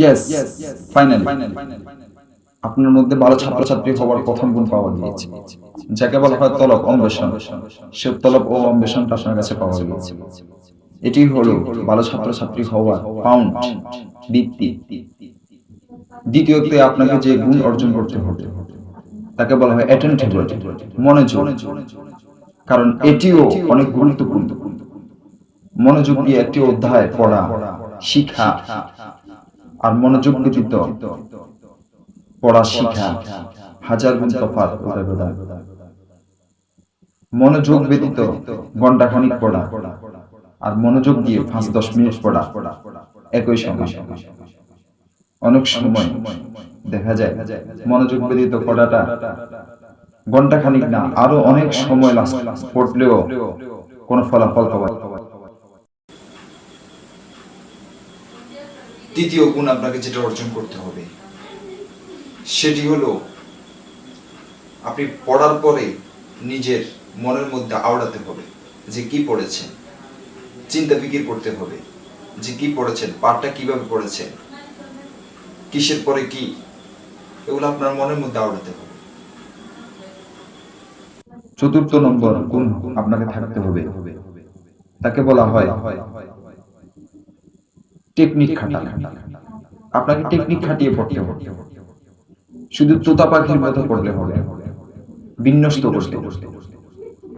Yes final আপনার মধ্যে ভালো ছাত্রছাত্রী হওয়ার প্রথম গুণ পাওয়া গিয়েছে যাকে বলা হয় তলব অন্বেষণ। সে তলব ও অন্বেষণটা আপনার কাছে পাওয়া গিয়েছে এটি হলো ভালো ছাত্র ছাত্রছাত্রী হওয়ার পাউন্ড ভিত্তি দ্বিতীয়তে আপনাকে যে গুণ অর্জন করতে হবে তাকে বলা হয় অ্যাটেন্টিভিটি মনোযোগ। কারণ এটিও অনেক গুরুত্বপূর্ণ। মনোযোগ দিয়ে একটি অধ্যায় পড়া শিখা। আর মনোযোগ ব্যতীত পড়া শিখা হাজার গুণ বোধহয়। মনোযোগ ব্যতীত ঘণ্টা খানিক পড়া আর মনোযোগ দিয়ে পাঁচ দশ মিনিট পড়া একই সঙ্গে অনেক সময় দেখা যায় মনোযোগ ব্যতীত পড়াটা ঘণ্টা খানিক না, আরও অনেক সময় পড়লেও কোনো ফলাফল পাওয়া যায় না। তৃতীয় গুণ আপনাকে যেটা অর্জন করতে হবে, সেটি হলো আপনি পড়ার পরে নিজের মনের মধ্যে আওড়াতে হবে যে কি পড়েছেন, চিন্তা ফিকির করতে হবে যে কি পড়েছেন, পাঠটা কীভাবে পড়েছেন, কিসের পরে কি, এগুলো আপনার মনের মধ্যে আওড়াতে হবে। চতুর্থ নম্বর গুণ আপনাকে থাকতে হবে, তাকে বলা হয় টেকনিক আপনাকে টেকনিক খাটিয়ে পড়তে হবে। শুধু তোতা পাখির মতো হবে। বিন্যস্ত করতে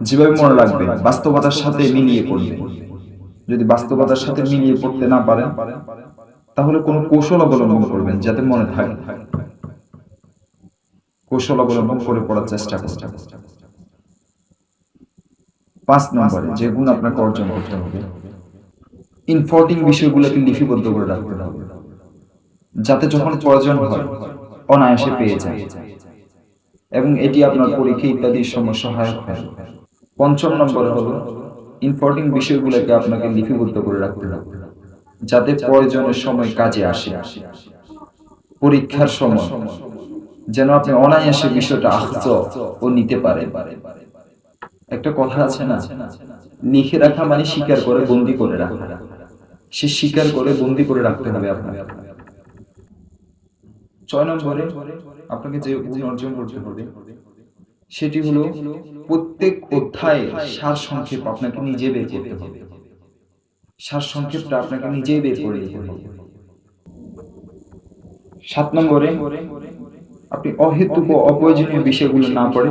যেভাবে মনে রাখবে বাস্তবতার সাথে মিলিয়ে পড়বে যদি বাস্তবতার সাথে মিলিয়ে পড়তে না পারেন তাহলে কোনো কৌশল অবলম্বন করবেন যাতে মনে থাকে। কৌশল অবলম্বন করে পড়ার চেষ্টা করবেন পাঁচ নম্বরে যে গুণ আপনাকে অর্জন করতে হবে ইনফর্টিং বিষয়গুলোকে লিপিবদ্ধ করে রাখতে হবে, যাতে যখন প্রয়োজন হয়, অনায়াসে পেয়ে যায়। এবং এটি আপনার পরীক্ষা ইত্যাদির সময় সহায়ক হয়। পঞ্চম নম্বরে হলো ইম্পর্টিং বিষয়গুলোকে আপনাকে লিপিবদ্ধ করে রাখতে হবে, যাতে প্রয়োজনের সময় কাজে আসে। পরীক্ষার সময়, যেন আপনি অনায়াসে বিষয়টা আহত ও নিতে পারে একটা কথা আছে না? লিখে রাখা মানে স্বীকার করে, বন্দি করে রাখা। সে স্বীকার করে বন্দি করে রাখতে হবে আপনাকে। ছয় নম্বরে আপনাকে যে গুণ অর্জন করতে হবে, সেটি হলো প্রত্যেক অধ্যায়ে সার সংক্ষেপ আপনাকে নিজে বের করতে হবে। সার সংক্ষেপটা আপনাকে নিজেই বের করে দিতে হবে। সাত নম্বরে আপনি অহেতুক অপ্রয়োজনীয় বিষয়গুলো না পড়ে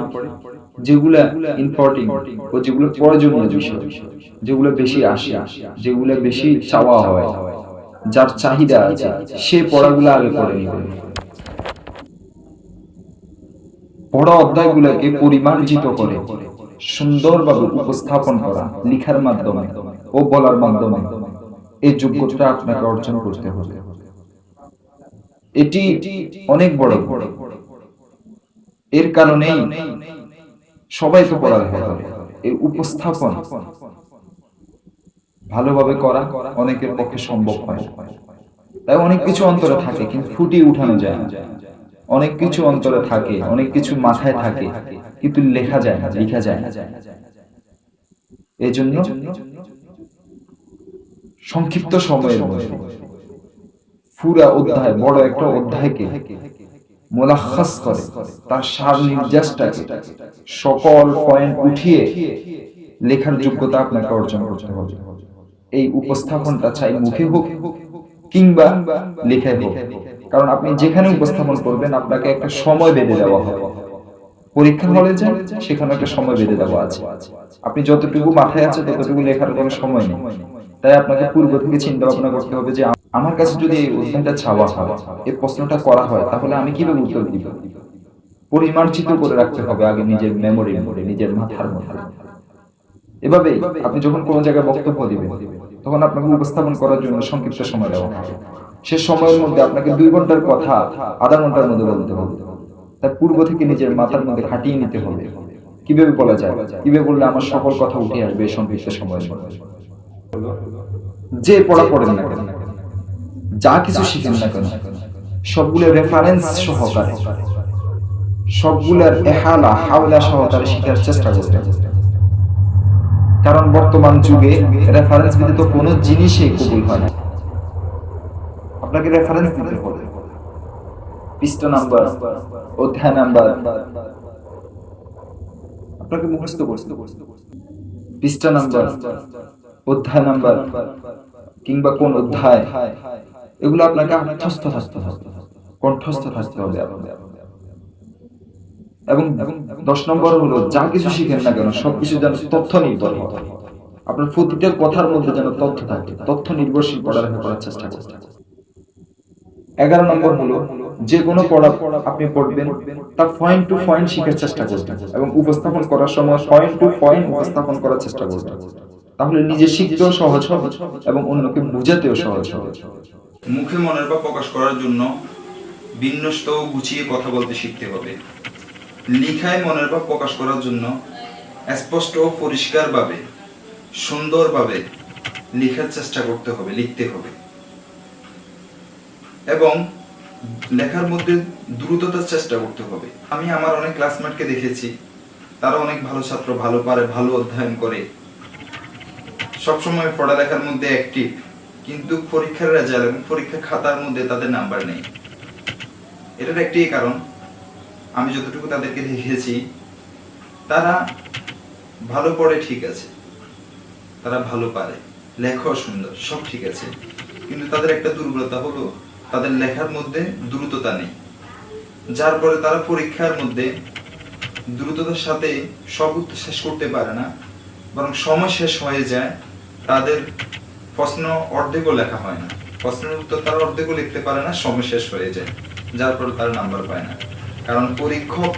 ইম্পর্টিং ও যেগুলো প্রয়োজনীয় বিষয়, যেগুলো বেশি আসে, যেগুলো বেশি চাওয়া হয়, যার চাহিদা আছে, সে পড়াগুলো আগে পড়া অধ্যায়গুলোকে পরিমার্জিত করে, সুন্দরভাবে উপস্থাপন করা লিখার মাধ্যমে ও বলার মাধ্যমে এই যোগ্যতা আপনাকে অর্জন করতে হবে। এটি অনেক বড়। এর কারণেই সবাই তো পড়ালেখা করে এই উপস্থাপন ভালোভাবে করা অনেকের পক্ষে সম্ভব হয়। তাই অনেক কিছু অন্তরে থাকে, কিন্তু ফুটিয়ে উঠানো যায় অনেক কিছু অন্তরে থাকে, অনেক কিছু মাথায় থাকে, কিন্তু লেখা যায় না, লেখা যায় না। এই জন্য সংক্ষিপ্ত সময়ের মধ্যে পুরা অধ্যায় বড় একটা অধ্যায়কে মোলাখাস করে, তার সার নির্যাসটাকে সকল পয়েন্ট উঠিয়ে লেখার যোগ্যতা আপনাকে অর্জন করতে হবে। এই উপস্থাপনটা চাই মুখে হোক কিংবা লেখায় হোক। কারণ আপনি যেখানে উপস্থাপন করবেন, আপনাকে একটা সময় বেঁধে দেওয়া হবে। পরীক্ষা হলে যান সেখানে একটা সময় বেঁধে দেওয়া আছে। আপনি যতটুকু মাথায় আছে, ততটুকু লেখার কোনো সময় নেই। তাই আপনাকে পূর্ব থেকে চিন্তা ভাবনা করতে হবে যে আমার কাছে যদি এই অধ্যায়টা ছাওয়া হয় এই প্রশ্নটা করা হয় তাহলে আমি কীভাবে উত্তর দিব? পরিমার্জিত করে রাখতে হবে আগে নিজের মধ্যে নিজের মাথার মধ্যে। এভাবে আপনি যখন কোনো জায়গায় বক্তব্য দিবেন তখন আপনাকে উপস্থাপন করার জন্য সংক্ষিপ্ত সময় দেওয়া হবে। সে সময়ের মধ্যে আপনাকে দুই ঘণ্টার কথা আধা ঘণ্টার মধ্যে বলতে হবে। তার পূর্ব থেকে নিজের মাথার মধ্যে খাটিয়ে নিতে হবে। কীভাবে বলা যায়? কীভাবে বললে আমার সকল কথা উঠে আসবে সংক্ষিপ্ত সময়ের মধ্যে? যে পড়া পড়েন না কেন? যা কিছু শিখেন না কেন সবগুলো রেফারেন্স সহকারে সবগুলোর এহালা হাওলা সহকারে শেখার চেষ্টা করতে কারণ বর্তমান যুগে রেফারেন্স ব্যতীত কোনো জিনিসই কবুল হয় না। আপনাকে রেফারেন্স দিতে হবে। পৃষ্ঠা নাম্বার অধ্যায় নাম্বার আপনাকে মুখস্থ করতে পৃষ্ঠা নাম্বার অধ্যায় নাম্বার কিংবা কোন অধ্যায় এগুলো আপনাকে আত্মস্থ থাকতে হবে। কণ্ঠস্থ থাকতে হবে এবং দশ নম্বর হলো, যা কিছু শিখেন না কেন, সবকিছু যেন তথ্য নির্ভর আপনার প্রতিটা কথার মধ্যে যেন তথ্য থাকে, তথ্য নির্ভরশীল পড়ালেখা করার চেষ্টা এগারো নম্বর হলো, যে কোনো পড়া আপনি পড়বেন, তা পয়েন্ট টু পয়েন্ট শেখার চেষ্টা করবেন এবং উপস্থাপন করার সময় পয়েন্ট টু পয়েন্ট উপস্থাপন করার চেষ্টা করবেন। তাহলে নিজে শিখতেও সহজ হবে এবং অন্যকে বুঝাতেও সহজ হবে। মুখে মনের ভাব প্রকাশ করার জন্য বিন্যস্ত গুছিয়ে কথা বলতে শিখতে হবে। লিখায় মনের ভাব প্রকাশ করার জন্য স্পষ্ট ও পরিষ্কারভাবে, সুন্দরভাবে লেখার চেষ্টা করতে হবে, লিখতে হবে। এবং লেখার মধ্যে দ্রুততার চেষ্টা করতে হবে। আমি আমার অনেক ক্লাসমেটকে দেখেছি, তারা অনেক ভালো ছাত্র, ভালো পারে, ভালো অধ্যয়ন করে। সবসময় পড়ালেখার মধ্যে অ্যাক্টিভ কিন্তু পরীক্ষার রেজাল্ট এবং পরীক্ষার খাতার মধ্যে তাদের নাম্বার নেই। এটার একটি কারণ, আমি যতটুকু তাদেরকে দেখেছি, তারা ভালো পড়ে ঠিক আছে, তারা ভালো পারে, লেখাও সুন্দর, সব ঠিক আছে। কিন্তু তাদের একটা দুর্বলতা হলো, তাদের লেখার মধ্যে দ্রুততা নেই। যার ফলে তারা পরীক্ষার মধ্যে দ্রুততার সাথে সব উত্তর শেষ করতে পারে না, বরং সময় শেষ হয়ে যায়, তাদের প্রশ্ন অর্ধেকও লেখা হয় না। প্রশ্নের উত্তর তারা অর্ধেকও লিখতে পারে না, সময় শেষ হয়ে যায়। যার ফলে তার নাম্বার পায় না। কারণ পরীক্ষক